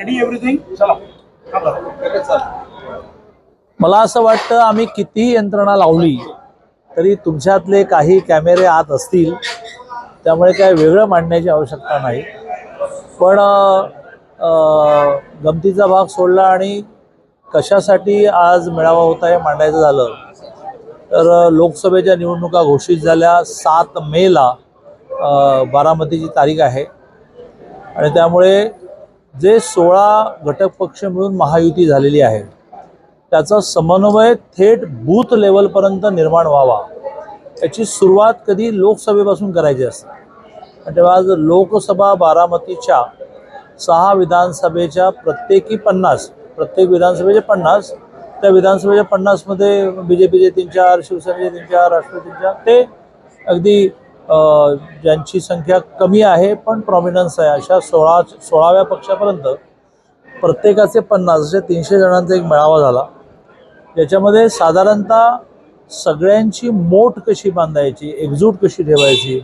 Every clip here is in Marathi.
रेडी एव्हरीथिंग चला. मला असं वाटतं आम्ही कितीही यंत्रणा लावली तरी तुमच्यातले काही कॅमेरे आत असतील त्यामुळे काय वेगळं मांडण्याची आवश्यकता नाही. पण गमतीचा भाग सोडला आणि कशासाठी आज मेळावा होता हे मांडायचं झालं तर लोकसभेच्या निवडणुका घोषित झाल्या सात मेला बारामतीची तारीख आहे. आणि त्यामुळे जे सोळा घटक पक्ष मिळून महायुती झालेली आहे त्याचा समन्वय थेट बूथ लेवलपर्यंत निर्माण व्हावा. याची सुरुवात कधी लोकसभेपासून करायची असते. आणि तेव्हा आज लोकसभा बारामतीच्या सहा विधानसभेच्या प्रत्येकी पन्नास प्रत्येक विधानसभेचे पन्नास त्या विधानसभेच्या पन्नासमध्ये बी जे पीचे तीन चार शिवसेनेचे तीन चार राष्ट्रवादी तीन चार ते अगदी ज्यांची संख्या कमी आहे पण प्रॉमिनन्स आहे. अशा सोळा सोळाव्या पक्षापर्यंत प्रत्येकाचे पन्नास असे तीनशे जणांचा एक मेळावा झाला. याच्यामध्ये साधारणतः सगळ्यांची मोठ कशी बांधायची एकजूट कशी ठेवायची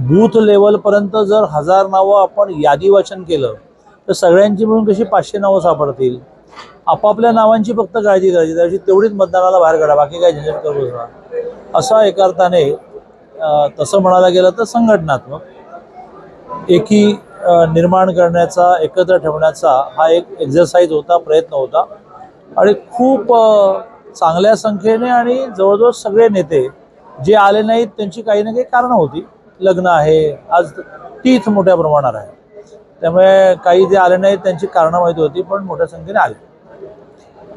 बूथ लेवलपर्यंत जर हजार नावं आपण यादी वाचन केलं तर सगळ्यांची मिळून कशी पाचशे नावं सापडतील? आपापल्या नावांची फक्त काळजी करायची त्याची तेवढीच मतदानाला बाहेर काढा बाकी काय झंझट करू नका. असा एका अर्थाने तसं म्हणायला गेलं तर संघटनात्मक. एकी निर्माण करण्याचा एकत्र ठेवण्याचा हा एक एक्झरसाईज होता प्रयत्न होता. आणि खूप चांगल्या संख्येने आणि जवळजवळ सगळे नेते जे आले नाहीत त्यांची काही ना काही कारणं होती. लग्न आहे आज तीच मोठ्या प्रमाणात आहे. त्यामुळे काही जे आले नाहीत त्यांची कारणं माहिती होती पण मोठ्या संख्येने आले.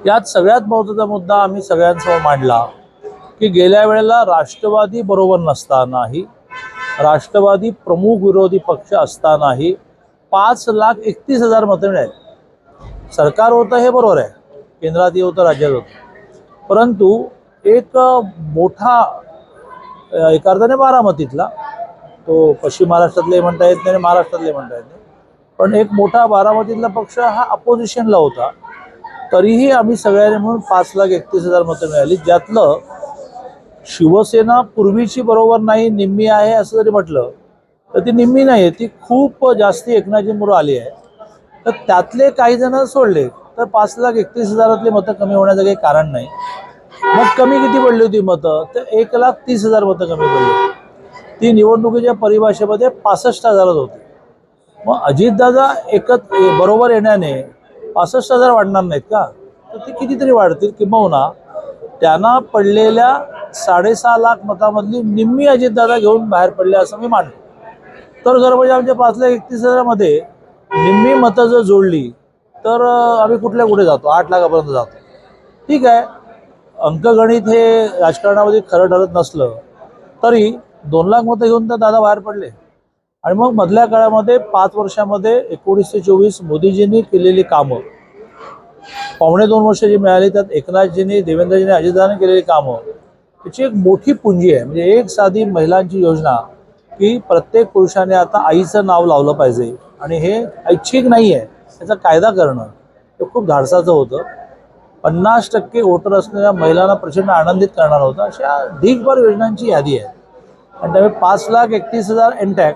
यात सगळ्यात महत्त्वाचा मुद्दा आम्ही सगळ्यांसमोर मांडला. की गेल्या वेळेला राष्ट्रवादी बरोबर नसतानाही राष्ट्रवादी प्रमुख विरोधी पक्ष असतानाही पाच लाख एकतीस हजार मतं मिळाली. सरकार होतं हे बरोबर आहे केंद्रातही होतं राज्यात होतं. परंतु एक मोठा एक एका अर्थाने बारामतीतला तो पश्चिम महाराष्ट्रातले म्हणता येत नाही आणि महाराष्ट्रातले म्हणता येत नाही पण एक मोठा बारामतीतला पक्ष हा अपोजिशनला होता. तरीही आम्ही सगळ्यांनी म्हणून पाच लाख एकतीस हजार मतं मिळाली. ज्यातलं शिवसेना पूर्वीची बरोबर नाही निम्मी आहे असं जरी म्हटलं तर ती निम्मी नाही आहे ती खूप जास्ती एकनाथजी मुलं आली आहे. तर त्यातले काही जण सोडले तर पाच लाख एकतीस हजारातली मतं कमी होण्याचं काही कारण नाही. मग कमी किती पडली होती मतं? तर एक लाख तीस हजार मतं कमी पडली ती निवडणुकीच्या परिभाषेमध्ये पासष्ट हजारच होती. मग अजितदादा एकत बरोबर येण्याने पासष्ट हजार वाढणार नाहीत का? तर ते कितीतरी वाढतील किंबहुना त्यांना पडलेल्या साडेसहा लाख मतामधली निम्मी अजितदादा घेऊन बाहेर पडले असं मी मानतो. तर खरं म्हणजे आमच्या पाच लाख एकतीस हजारामध्ये निम्मी मतं जर जोडली तर आम्ही कुठल्या कुठे जातो? आठ लाखापर्यंत जातो. ठीक आहे. अंकगणित हे राजकारणामध्ये खरं ठरत नसलं तरी दोन लाख मतं घेऊन तर दादा बाहेर पडले. आणि मग मधल्या काळामध्ये पाच वर्षामध्ये एकोणीसशे चोवीस मोदीजींनी केलेली कामं पावणे दोन वर्ष जी मिळाली त्यात एकनाथजींनी देवेंद्रजींनी अजितदादांनी केलेली कामं त्याची एक मोठी पुंजी आहे. म्हणजे एक साधी महिलांची योजना की प्रत्येक पुरुषाने आता आईचं नाव लावलं पाहिजे. आणि हे ऐच्छिक नाही आहे त्याचा कायदा करणं हे खूप धाडसाचं होतं. पन्नास टक्के वोटर असणाऱ्या महिलांना प्रचंड आनंदित करणार होतं. अशा ढीकभर योजनांची यादी आहे. आणि त्यामुळे पाच लाख एकतीस हजार एनटॅक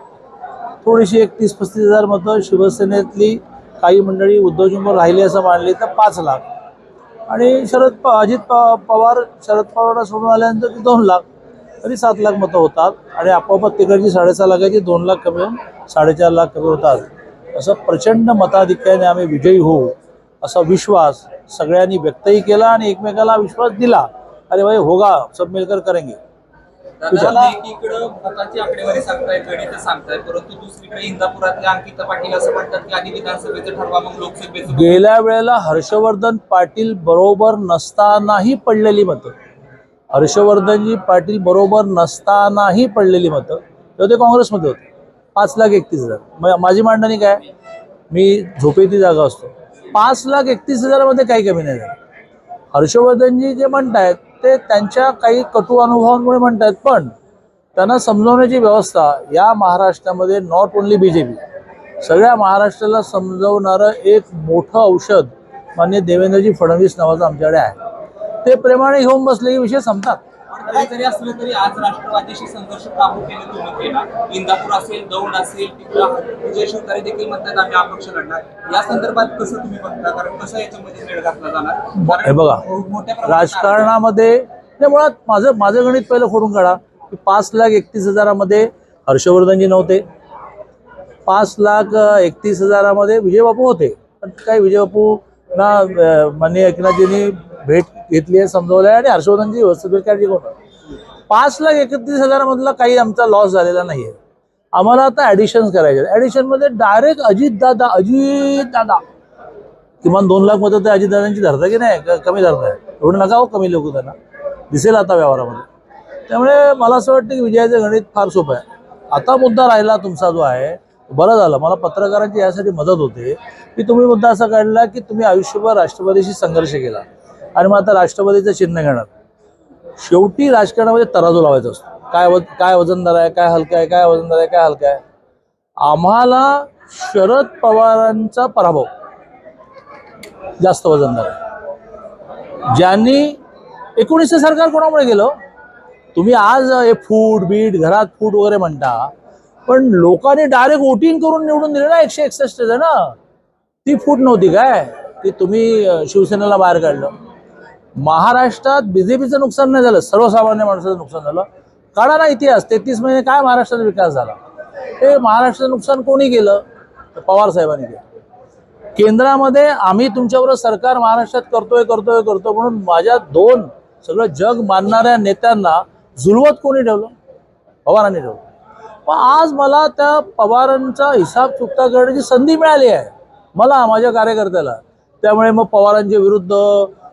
थोडीशी एकतीस पस्तीस हजार मतं शिवसेनेतली काही मंडळी उद्धवजींवर राहिली असं मानली तर पाच लाख. आणि शरद प अजित प पवार शरद पवारला सोडून आल्यानंतर ते दोन लाख तरी सात लाख मतं होतात. आणि आपोआप तिकडची साडेसहा लाखाची दोन लाख कमी होऊन साडेचार लाख कमी होतात. असं प्रचंड मताधिक्याने आम्ही विजयी होऊ असा विश्वास सगळ्यांनी व्यक्तही केला आणि एकमेकाला विश्वास दिला. अरे भाई होगा सब मिलकर करेंगे. दादा एकीकडं मताची आकडेवारी सांगतायत गणित सांगतायत परंतु दुसरीकडे इंदापुरातल्या अंकिता पाटील असं म्हणतात की आधी विधानसभेचं ठरवा मग लोकसभेचं बघू. गेल्या वेळेला हर्षवर्धन पाटील बरोबर नसतानाही पडलेली मतं. हर्षवर्धनजी पाटील बरोबर नसतानाही पडलेली मतं. तेव्हा ते काँग्रेसमध्ये होते. पाच लाख एकतीस हजार. माझी मांडणी काय? मी झोपेती जागा असतो. पाच लाख एकतीस हजारामध्ये काही कमी नाही झालं. हर्षवर्धनजी जे म्हणतायत ते त्यांच्या काही कटू अनुभवांमुळे म्हणतायत पण त्यांना समजवण्याची व्यवस्था या महाराष्ट्रामध्ये not only B J P सगळ्या महाराष्ट्राला समजवणारं एक मोठं औषध मान्य देवेंद्रजी फडणवीस नावाचं आमच्याकडे आहे. ते प्रेमाने घेऊन बसले की विषय संपतात. काही जरी असलं तरी आज राष्ट्रवादीशी संघर्ष प्रामुख्याने तुम्ही केला. इंदापूर असेल दौंड असेल विजय शिवतारे देखील म्हणतात आम्ही अपक्ष लढणार. या संदर्भात कसं तुम्ही बघता? कारण कसं याच्यामध्ये मेळ घातला जाणार? हे बघा मोठ्या राजकारणामध्ये मुळात माझं माझं गणित पहिलं फोडून काढा. की पाच लाख एकतीस हजारामध्ये हर्षवर्धनजी नव्हते. पाच लाख एकतीस हजारामध्ये विजयबापू होते. पण काही विजयबापू ना माननीय एकनाथजींनी भेट घेतली आहे समजवलं आहे आणि हर्षवर्धनजी व्यवस्थित होतं पाच लाख एकतीस हजारामधला काही आमचा लॉस झालेला नाही आहे आम्हाला आता ॲडिशन्स करायचे ॲडिशनमध्ये डायरेक्ट अजित दादा अजित दादा. किमान दोन लाख तर अजित अजितदादांची धरता की नाही? कमी धरताय एवढं नका हो कमी लोक त्यांना दिसेल आता व्यवहारामध्ये. त्यामुळे मला असं वाटतं की विजयाचं गणित फार सोपं आहे. आता मुद्दा राहिला तुमचा जो आहे बरं झालं. मला पत्रकारांची यासाठी मदत होते. की तुम्ही मुद्दा असा काढला की तुम्ही आयुष्यभर राष्ट्रवादीशी संघर्ष केला. आणि मग आता राष्ट्रवादीचं चिन्ह घेणार. शेवटी राजकारणामध्ये तराजू लावायचा असतो. काय वज काय वजनदार आहे काय हलका आहे काय वजनदार आहे काय हलका आहे. आम्हाला शरद पवारांचा पराभव. जास्त वजनदार आहे. ज्यांनी एकोणीसशे सरकार कोणामुळे गेलं तुम्ही आज हे फूड बीट घरात फूड वगैरे म्हणता पण लोकांनी डायरेक्ट वोटिंग करून निवडून दिले ना एकशे एकसष्ट जण. ती फूट नव्हती काय? ती तुम्ही शिवसेनेला बाहेर काढलं. महाराष्ट्रात बीजेपीचं नुकसान नाही झालं सर्वसामान्य माणसाचं नुकसान झालं. काढा ना इतिहास तेहतीस महिने काय महाराष्ट्राचा विकास झाला? हे महाराष्ट्राचं नुकसान कोणी केलं? तर पवार साहेबांनी केलं. केंद्रामध्ये आम्ही तुमच्याबरोबर सरकार महाराष्ट्रात करतोय करतोय करतो म्हणून माझ्या दोन सगळं जग मानणाऱ्या नेत्यांना जुळवत कोणी ठेवलं? पवारांनी ठेवलं. पण आज मला त्या पवारांचा हिसाब चुकता करण्याची संधी मिळाली आहे. मला माझ्या कार्यकर्त्याला. त्यामुळे मग पवारांच्या विरुद्ध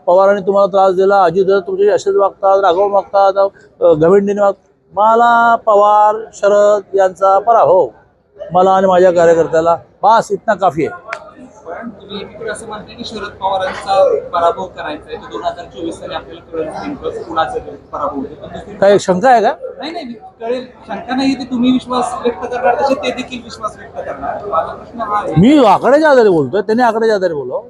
पवारांनी तुम्हाला त्रास दिला अजित तुमचे असेच वागतात राघव वागतात अ, गविंडीने वाग मला पवार शरद यांचा पराभव मला आणि माझ्या कार्यकर्त्याला बास इतना काफी आहे. पण तुम्ही एकीकडे असं म्हणताय की शरद पवारांचा पराभव करायचा आहे तो दोन हजार चोवीस साली आपल्याला कळेल नेमकं कुणाचा पराभव होतो पण दुसरी काही शंका आहे का? नाही नाही कळेल. शंका नाही ते तुम्ही विश्वास व्यक्त करणार तसे ते देखील विश्वास व्यक्त करणार. माझा प्रश्न हा आहे मी आकड्याच्या आधारे बोलतोय त्यांनी आकड्याच्या आधारे बोलो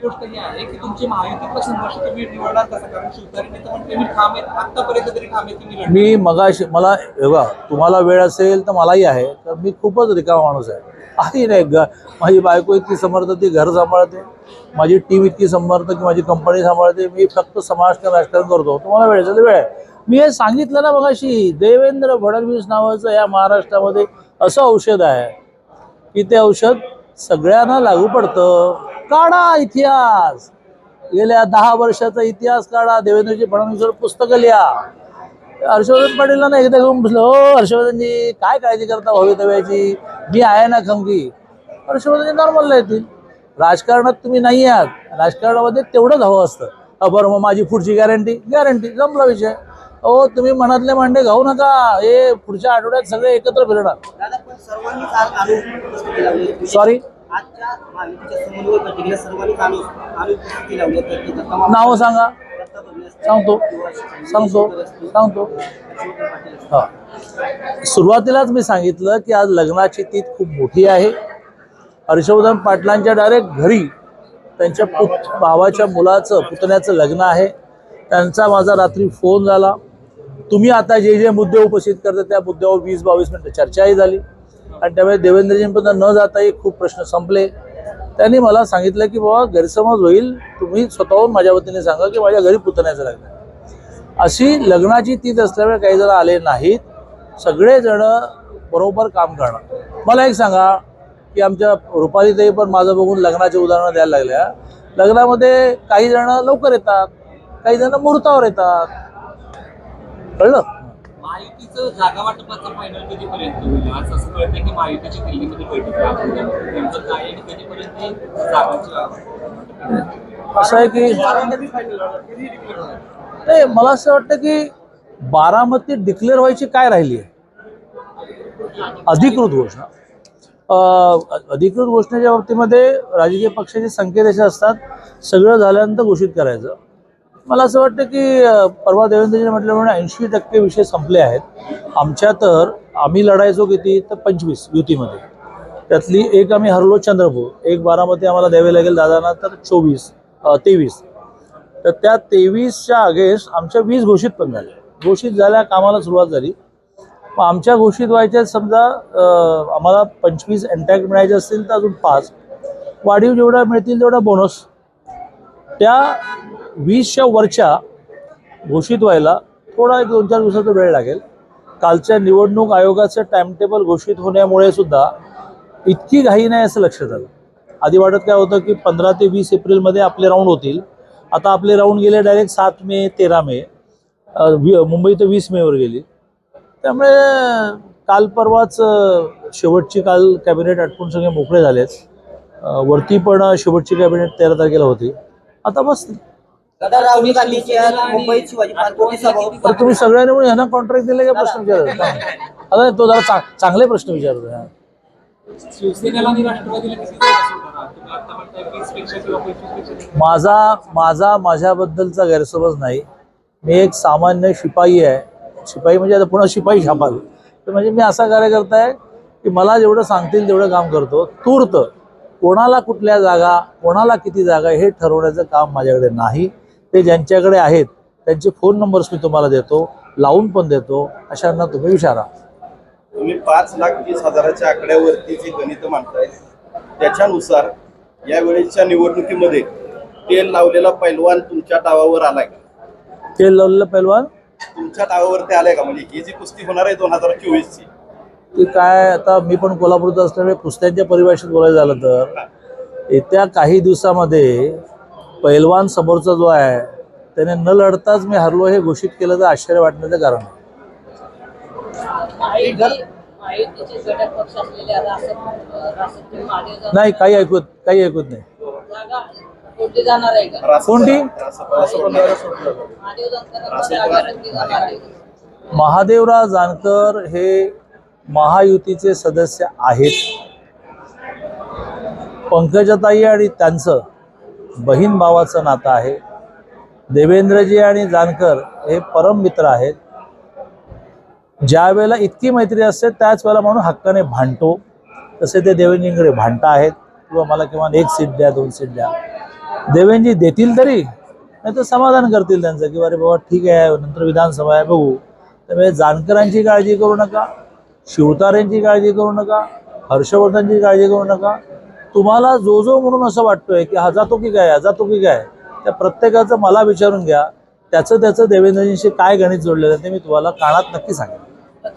मोठी गोष्ट ही आहे की तुमची महायुतीतला संघर्ष तुम्ही निवडणार कसं? कारण शिवतारेने तर म्हणते मी ठाम आहेत आतापर्यंत तरी ठाम आहे की मी लढणार. मगाशी मला बघा तुम्हाला वेळ असेल तर मलाही आहे तर मी खूपच रिकामा माणूस आहे. आहे नाही ग माझी बायको इतकी समर्थ ती घर सांभाळते. माझी टीम इतकी समर्थ की माझी कंपनी सांभाळते. मी फक्त समाजकारण राजकारण करतो. तुम्हाला वेळ असेल वेळ आहे. मी हे सांगितलं ना मगाशी देवेंद्र फडणवीस नावाचं या महाराष्ट्रामध्ये असं औषध आहे. की ते औषध सगळ्यांना लागू पडतं. काढा इतिहास. गेल्या दहा वर्षाचा इतिहास काढा. देवेंद्रजी फडणवीसवर पुस्तकं लिहा. हर्षवर्धन पाटीलांना एकदा घेऊन बसलो. हो हर्षवर्धनजी काय काळजी करता भवितव्याची? मी आहे ना खमकी हर्षवर्धनजी नॉर्मलला येतील. राजकारणात तुम्ही नाही आहात. राजकारणामध्ये तेवढंच हवं असतं. अ, बरं मग माझी पुढची गॅरंटी गॅरंटी जमला विषय. हो तुम्ही मनातले मांडे घाऊ नका. हे पुढच्या आठवड्यात सगळे एकत्र फिरणार. सॉरी नावं सांगा. सांगतो. सांगतो. सांगतो. हा. सुरुवातीलाच मी सांगितलं की आज लग्नाची तीत खूप मोठी आहे. हर्षवर्धन पाटलांच्या डायरेक्ट घरी त्यांच्या पुत भावाच्या मुलाचं पुतण्याचं लग्न आहे. त्यांचा माझा रात्री फोन झाला. तुम्ही आता जे जे मुद्दे उपस्थित करता त्या मुद्द्यावर वीस बावीस मिनटं चर्चाही झाली. आणि त्यामुळे देवेंद्रजींपर्यंत न जाताही खूप प्रश्न संपले. त्यांनी मला सांगितलं की बाबा गैरसमज होईल. तुम्ही स्वतःहून माझ्या वतीने सांगा की माझ्या घरी पुतण्याचं लग्न अशी लग्नाची तीत असल्यामुळे काही जण आले नाहीत. सगळेजण बरोबर काम करणार. मला एक सांगा की आमच्या रुपालीताई पण माझं बघून लग्नाचे उदाहरणं द्यायला लागल्या. लग्नामध्ये काही जण लवकर येतात काही जण मुहूर्तावर येतात. कळलं? महायुतीचं जागा वाटपाचं फायनल कधीपर्यंत होईल? आज असं कळतंय की महायुतीची दिल्लीमध्ये बैठक आहे. नेमकं काय आणि कधीपर्यंत ही जागांची वाटप? असं आहे की नाही मला असं वाटतं की बारामती डिक्लेअर व्हायची काय राहिली आहे? अधिकृत घोषणा. अं, अधिकृत घोषणेच्या बाबतीमध्ये राजकीय पक्षाचे संकेत असे असतात सगळं झाल्यानंतर घोषित करायचं. मला असं वाटतं की परवा देवेंद्रजीने म्हटल्याप्रमाणे ऐंशी टक्के विषय संपले आहेत. आमच्या तर आम्ही लढायचो किती? तर पंचवीस युतीमध्ये. त्यातली एक आम्ही हरलो चंद्रपूर. एक बारामती आम्हाला द्यावे लागेल दादांना तर चोवीस तेवीस. तर त्या तेवीसच्या अगेन्स्ट आमच्या वीस घोषित पण झाल्या. घोषित झाल्या कामाला सुरुवात झाली. मग आमच्या घोषित व्हायच्या समजा आम्हाला पंचवीस एन्टॅक्ट मिळायचे असतील तर अजून पाच. वाढीव जेवढा मिळतील तेवढा बोनस त्या वीसच्या वरच्या घोषित व्हायला थोडा एक दोन चार दिवसाचा वेळ लागेल. कालच्या निवडणूक आयोगाचं टाइमटेबल घोषित होण्यामुळे सुद्धा इतकी घाई नाही असं लक्षात आलं. आधी वाटत काय होतं की पंधरा ते वीस एप्रिलमध्ये आपले राऊंड होतील. आता आपले राऊंड गेले डायरेक्ट सात मे तेरा मे. मुंबई तर वीस मेवर गेली. त्यामुळे काल परवाच शेवटची काल कॅबिनेट आटपून सगळे मोकळे झालेच वरती पण शेवटची कॅबिनेट तेरा तारखेला होती. आता बस दादा राहुल गांधीची आज मुंबईत शिवाजी पार्कवरती सभा तर तुम्ही सगळ्यांनी म्हणून ह्यांना कॉन्ट्रॅक्ट दिले का प्रश्न विचारत आता तो जरा चा- चांगले प्रश्न विचारतो हा. शिवसेनेला आणि राष्ट्रवादीला किती जागा सोडणार आहात? तुम्ही आता म्हणताय वीसपेक्षा किंवा पंचवीसपेक्षा जास्त. माझा माझा माझ्याबद्दलचा गैरसमज नाही. मी एक सामान्य शिपाई आहे. शिपाई म्हणजे आता पुन्हा शिपाई छापाल तर म्हणजे मी असा कार्यकर्ता आहे की मला जेवढं सांगतील तेवढं काम करतो. तूर्त कोणाला कुठल्या जागा कोणाला किती जागा हे ठरवण्याचं काम माझ्याकडे नाही. ते ज्यांच्याकडे आहेत त्यांचे फोन नंबर्स मी तुम्हाला देतो लावून पण देतो अशांना तुम्ही विचारा. तुम्ही पाच लाख तीस हजाराच्या आकड्यावरती जे गणित मांडताय त्याच्यानुसार या वेळेच्या निवडणुकीमध्ये तेल लावलेला पैलवान तुमच्या डावावर आलाय का? ते लावलेलं पैलवान? तुमच्या डावावरती आलाय का? म्हणजे ही जी कुस्ती होणार आहे दोन हजार चोवीस ची की काय आता मी पण कोल्हापूरच असल्यामुळे कुस्त्यांच्या परिभाषेत बोलायचं झालं तर येत्या काही दिवसामध्ये पैलवान समोरचा जो आहे त्याने न लढताच मी हरलो हे घोषित केलं तर आश्चर्य वाटण्याचं कारण नाही काही ऐकत काही ऐकत नाही. कोणती? महादेवराव जानकर हे महायुतीचे सदस्य आहेत. पंकजाताई आणि त्यांचं बहीण भावाचं नातं आहे. देवेंद्रजी आणि जानकर हे परम मित्र आहेत. ज्या वेळेला इतकी मैत्री असते त्याच वेळेला म्हणून हक्काने भांडतो. तसे ते देवेंद्रजींकडे भांडता आहेत. किंवा मला किमान एक सीट द्या दोन सीट द्या. देवेंद्रजी देतील तरी नाही तर समाधान करतील त्यांचं की अरे बाबा ठीक आहे नंतर विधानसभा आहे बघू. त्यामुळे जानकरांची काळजी करू नका शिवतारेंची काळजी करू नका हर्षवर्धनची काळजी करू नका तुम्हाला जो जो म्हणून असं वाटतोय की हा जातो की काय हा जातो की काय त्या प्रत्येकाचं मला विचारून घ्या. त्याचं त्याचं देवेंद्रजींशी काय गणित जोडलेलं आहे ते मी तुम्हाला कानात नक्की सांगेन.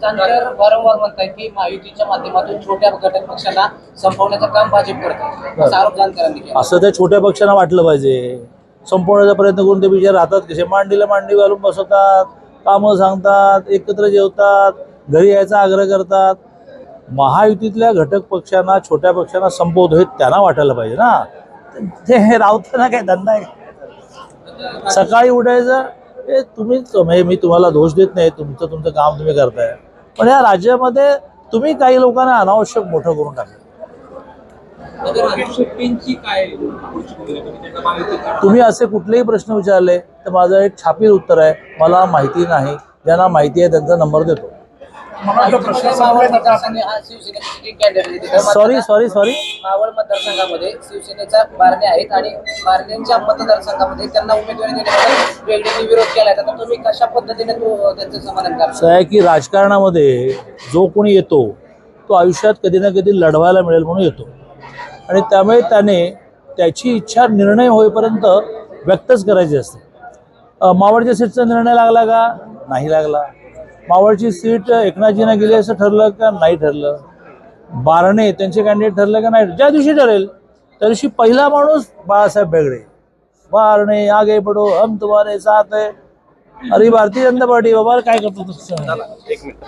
जानकर वारंवार म्हणतात की महायुतीच्या माध्यमातून छोट्या घटक पक्षांना संपवण्याचं काम भाजप करते असा आरोप जानकरांनी केला. असं त्या छोट्या पक्षांना वाटलं पाहिजे. संपवण्याचा प्रयत्न करून ते बिचारे राहतात कसे? मांडीला मांडी घालून बसवतात कामं सांगतात एकत्र जेवतात घरी यायचा आग्रह करतात. महायुतीतल्या घटक पक्षांना छोट्या पक्षांना संबोध हे त्यांना वाटायला पाहिजे ना. ते हे रावताना काय धंदा आहे? सकाळी उठायचं हे तुम्हीच म्हणजे मी तुम्हाला दोष देत नाही तुमचं तुमचं काम तुम्ही करताय. पण या राज्यामध्ये तुम्ही काही लोकांना अनावश्यक मोठं करून टाकलं. तुम्ही तुम्ही असे कुठलेही प्रश्न विचारले तर माझं एक छापील उत्तर आहे मला माहिती नाही ज्यांना माहिती आहे त्यांचा नंबर देतो. सॉरी सॉरी सॉरी मावळ मतदारसंघामध्ये शिवसेनेच्या बारणे आहेत आणि बारणेंच्या मतदारसंघामध्ये त्यांना उमेदवारी वेगळ्यांनी विरोध केला आहे. आता तुम्ही कशा पद्धतीने तो त्यांचं समाधान आहे की राजकारणामध्ये जो कोणी येतो तो आयुष्यात कधी ना कधी लढवायला मिळेल म्हणून येतो. आणि त्यामुळे त्याने त्याची इच्छा निर्णय होईपर्यंत व्यक्तच करायची असते. मावळच्या सीटचा निर्णय लागला का? नाही लागला. मावळची सीट एकनाथजीनं गेली असं ठरलं का नाही ठरलं? बारणे त्यांचे कॅन्डिडेट ठरलं का नाही? ज्या दिवशी ठरेल त्या दिवशी पहिला माणूस बाळासाहेब बेगडे. बारणे आगे पडो हम तुम्हारे साथ आहे अरे भारतीय जनता पार्टी बाबा काय करतो तसं एक मिनिट.